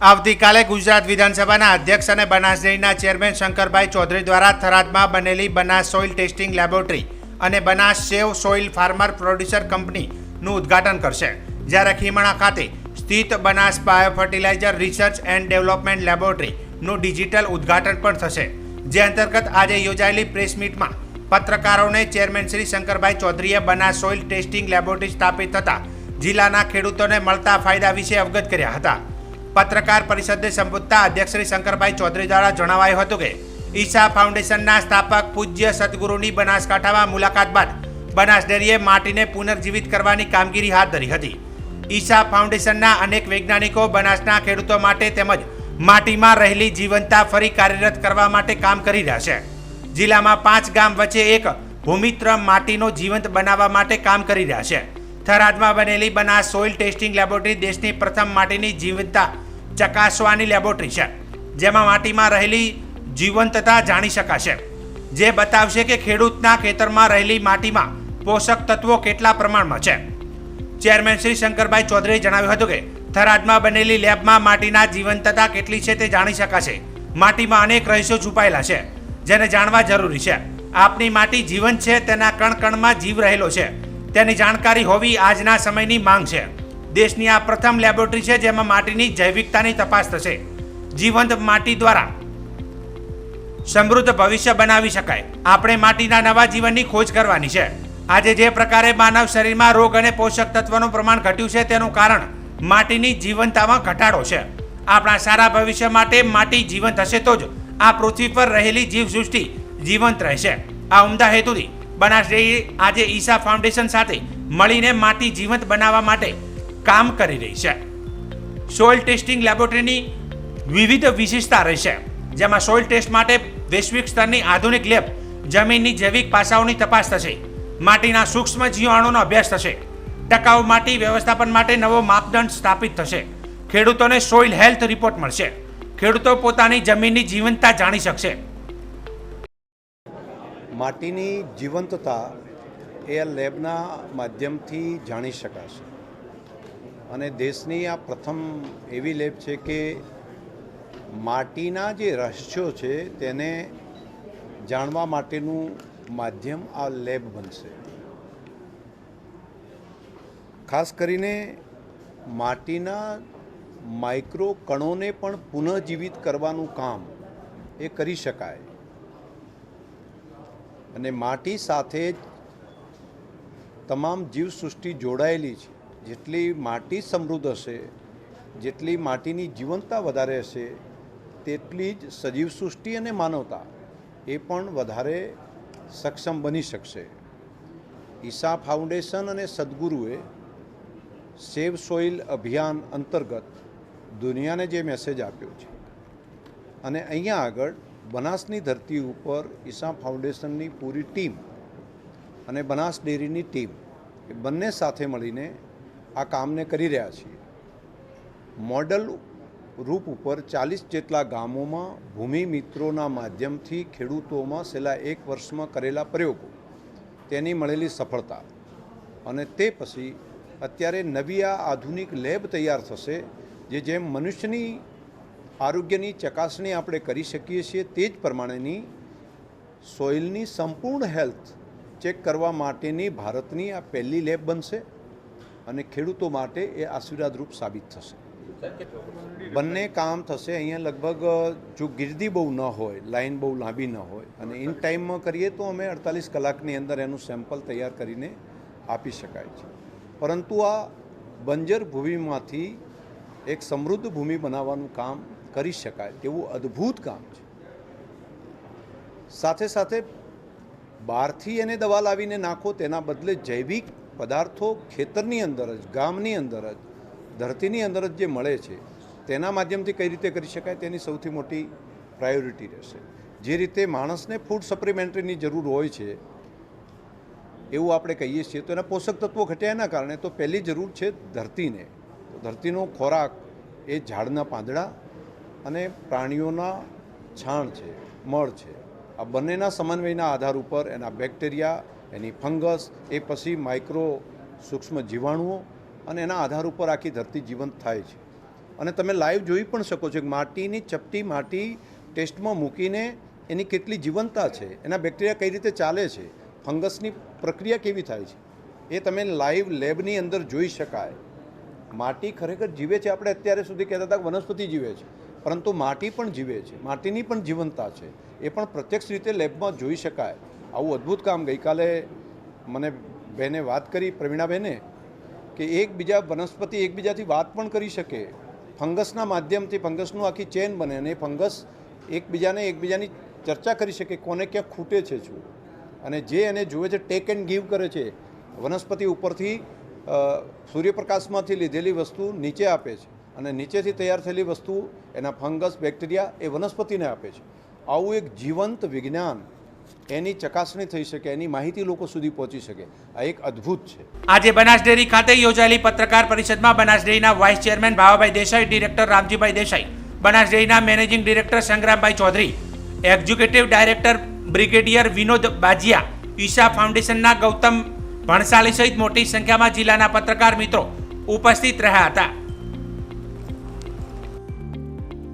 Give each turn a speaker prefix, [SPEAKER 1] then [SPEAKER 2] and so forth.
[SPEAKER 1] આવતીકાલે ગુજરાત વિધાનસભાના અધ્યક્ષ અને બનાસ ડેરીના ચેરમેન શંકરભાઈ ચૌધરી દ્વારા થરાદમાં બનેલી બનાસ સોઇલ ટેસ્ટિંગ લેબોરેટરી અને Banas save soil farmer producer કંપનીનું ઉદ્ઘાટન કરશે. જ્યારે ખીમણા ખાતે સ્થિત Banas bio fertilizer research and development લેબોરેટરીનું digital ઉદ્ઘાટન પણ થશે. જે અંતર્ગત આજે યોજાયેલી પ્રેસ મીટમાં પત્રકારોને ચેરમેન શ્રી શંકરભાઈ ચૌધરીએ બનાસ સોઇલ ટેસ્ટિંગ લેબોરેટરી સ્થાપિત થતા જિલ્લાના ખેડૂતોને મળતા ફાયદા વિશે અવગત કર્યા હતા. પત્રકાર પરિષદને સંબોધતા અધ્યક્ષ શ્રી શંકરભાઈ ચૌધરી દ્વારા જણાવાયું હતું કે ઈશા ફાઉન્ડેશનના સ્થાપક પૂજ્ય સદગુરુની બનાસકાંઠામાં મુલાકાત બાદ બનાસ ડેરીએ માટીને પુનર્જીવિત કરવાની કામગીરી હાથ ધરી હતી. ઈશા ફાઉન્ડેશનના અનેક વૈજ્ઞાનિકો બનાસના ખેડૂતો માટે તેમજ માટીમાં રહેલી જીવંતતા ફરી કાર્યરત કરવા માટે કામ કરી રહ્યા છે. જિલ્લામાં પાંચ ગામ વચ્ચે એક ભૂમિત્ર માટીનો જીવંત બનાવવા માટે કામ કરી રહ્યા છે. થરાદમાં બનેલી બનાસ સોઇલ ટેસ્ટિંગ લેબોરેટરી દેશની પ્રથમ માટીની જીવંતતા ચકાસવાની લેબોરેટરી છે, જેમાં માટીમાં રહેલી જીવંતતા જાણી શકાશે. જે બતાવશે કે ખેડૂતના ખેતરમાં રહેલી માટીમાં પોષક તત્વો કેટલા પ્રમાણમાં છે. ચેરમેન શ્રી શંકરભાઈ ચૌધરીએ જણાવ્યું હતું કે થરાદમાં બનેલી લેબમાં માટીના જીવંતતા કેટલી છે તે જાણી શકાશે. માટીમાં અનેક રહસ્યો છુપાયેલા છે, જેને જાણવા જરૂરી છે. આપની માટી જીવંત છે, તેના કણ કણમાં જીવ રહેલો છે. તેની જાણકારી હોવી આજના સમયની માંગ છે. દેશની આ પ્રથમ લેબોરેટરી છે જેમાં માટીની જૈવિકતાની તપાસ થશે. જીવંત માટી દ્વારા સમૃદ્ધ ભવિષ્ય બનાવી શકાય. આપણે માટીના નવા જીવનની ખોજ કરવાની છે. આજે જે પ્રકારે માનવ શરીરમાં રોગ અને પોષક તત્વનું પ્રમાણ ઘટ્યું છે તેનું કારણ માટીની જીવંતતામાં ઘટાડો છે. આપણા સારા ભવિષ્ય માટે માટી જીવંત હશે તો જ આ પૃથ્વી પર રહેલી જીવસૃષ્ટિ જીવંત રહેશે. આ ઉમદા હેતુથી બનાસ ડેરી આજે ઈશા ફાઉન્ડેશન સાથે મળીને માટી જીવંત બનાવવા માટે કામ કરી રહી છે. સોઇલ ટેસ્ટિંગ લેબોરેટરીની વિવિધ વિશેષતા રહેશે, જેમાં સોઇલ ટેસ્ટ માટે વૈશ્વિક સ્તરની આધુનિક લેબ જમીનની જૈવિક પાસાઓની તપાસ થશે, માટીના સૂક્ષ્મ જીવાણુનો અભ્યાસ થશે, ટકાઉ માટી વ્યવસ્થાપન માટે નવો માપદંડ સ્થાપિત થશે, ખેડૂતોને સોઇલ હેલ્થ રિપોર્ટ મળશે, ખેડૂતો પોતાની જમીનની જીવંતતા જાણી શકશે.
[SPEAKER 2] માટીની જીવંતતા એ આ લેબના માધ્યમથી જાણી શકાશે. અને દેશની આ પ્રથમ એવી લેબ છે કે માટીના જે રહસ્યો છે તેને જાણવા માટેનું માધ્યમ આ લેબ બનશે. ખાસ કરીને માટીના માઇક્રો કણોને પણ પુનઃજીવિત કરવાનું કામ એ કરી શકાય. અને માટી સાથે તમામ જીવસૃષ્ટિ જોડાયેલી છે. જેટલી માટી સમૃદ્ધ હશે, જેટલી માટીની જીવંતતા વધારે હશે, તેટલી જ સજીવ સૃષ્ટિ અને માનવતા એ પણ વધારે સક્ષમ બની શકશે. ઈશા ફાઉન્ડેશન અને સદગુરુએ સેવ સોઇલ અભિયાન અંતર્ગત દુનિયાને જે મેસેજ આપ્યો છે. અને અહીંયા આગળ બનાસની ધરતી ઉપર ઈશા ફાઉન્ડેશનની પૂરી ટીમ અને બનાસ ડેરીની ટીમ એ બંને સાથે મળીને આ કામને કરી રહ્યા છીએ. મોડલ રૂપ ઉપર ચાલીસ જેટલા ગામોમાં ભૂમિ મિત્રોના માધ્યમથી ખેડૂતોમાં છેલ્લા એક વર્ષમાં કરેલા પ્રયોગો, તેની મળેલી સફળતા અને તે પછી અત્યારે નવી આ આધુનિક લેબ તૈયાર થશે, જે જેમ મનુષ્યની આરોગ્યની ચકાસણી આપણે કરી શકીએ છીએ તે જ પ્રમાણેની સોઇલની સંપૂર્ણ હેલ્થ ચેક કરવા માટેની ભારતની આ પહેલી લેબ બનશે અને ખેડૂતો માટે એ આશીર્વાદરૂપ સાબિત થશે. બંને કામ થશે, અહીંયા લગભગ, જો ગીર્દી બહુ ન હોય, લાઈન બહુ લાંબી ન હોય, અને ઇન ટાઈમમાં કરીએ તો અમે અડતાલીસ કલાકની અંદર એનું સેમ્પલ તૈયાર કરીને આપી શકાય છે. પરંતુ આ બંજર ભૂમિમાંથી એક સમૃદ્ધ ભૂમિ બનાવવાનું કામ કરી શકાય તેવું અદ્ભુત કામ છે. સાથે સાથે બહારથી એને દવા લાવીને નાખો તેના બદલે જૈવિક પદાર્થો ખેતરની અંદર જ, ગામની અંદર જ, ધરતીની અંદર જ જે મળે છે, તેના માધ્યમથી કઈ રીતે કરી શકાય તેની સૌથી મોટી પ્રાયોરિટી રહેશે. જે રીતે માણસને ફૂડ સપ્લિમેન્ટરીની જરૂર હોય છે, એવું આપણે કહીએ છીએ, તો એના પોષક તત્વો ઘટ્યા એના કારણે તો પહેલી જરૂર છે ધરતીને. ધરતીનો ખોરાક એ ઝાડના પાંદડા અને પ્રાણીઓના છાણ છે, મળ છે. આ બંનેના સમન્વયના આધાર ઉપર એના બેક્ટેરિયા, એની ફંગસ, એ પછી માઇક્રો સૂક્ષ્મ જીવાણુઓ અને એના આધાર ઉપર આખી ધરતી જીવંત થાય છે. અને તમે લાઈવ જોઈ પણ શકો છો કે માટીની ચપટી માટી ટેસ્ટમાં મૂકીને એની કેટલી જીવંતતા છે, એના બેક્ટેરિયા કઈ રીતે ચાલે છે, ફંગસની પ્રક્રિયા કેવી થાય છે, એ તમે લાઈવ લેબની અંદર જોઈ શકાય. માટી ખરેખર જીવે છે? આપણે અત્યારે સુધી કહેતા હતા કે વનસ્પતિ જીવે છે. પરંતુ માટી પણ જીવે છે, માટીની પણ જીવંતતા છે. એ પણ પ્રત્યક્ષ રીતે લેબમાં જોઈ શકાય. આવું અદ્ભુત કામ ગઈકાલે મને બેને વાત કરી પ્રવીણાબેને કે એકબીજા વનસ્પતિ એકબીજાથી વાત પણ કરી શકે. ફંગસના માધ્યમથી ફંગસનું આખી ચેન બને અને ફંગસ એકબીજાને એકબીજાની ચર્ચા કરી શકે કોને ક્યાં ખૂટે છે શું. અને જે એને જુએ છે, ટેક એન્ડ ગીવ કરે છે, વનસ્પતિ ઉપરથી સૂર્યપ્રકાશમાંથી લીધેલી વસ્તુ નીચે આપે છે. અને નીચેથી તૈયાર થયેલી વસ્તુ, એના ફંગસ, બેક્ટેરિયા એ વનસ્પતિને આપે છે. આવું એક જીવંત વિજ્ઞાન એની ચકાસણી થઈ શકે, એની માહિતી લોકો સુધી પહોંચી શકે. આ એક અદ્ભુત છે.
[SPEAKER 1] આજે બનાસ ડેરી ખાતે યોજાયેલી પત્રકાર પરિષદમાં બનાસ ડેરીના vice chairman Bhavabhai Desai, director Ramjibhai Desai, Banas ડેરીના managing director Sangrambhai Chaudhary, executive director brigadier Vinod Bajiya, Isha ફાઉન્ડેશનના ગૌતમ ભણસાલી સહિત મોટી સંખ્યામાં જિલ્લાના પત્રકાર મિત્રો ઉપસ્થિત રહ્યા હતા.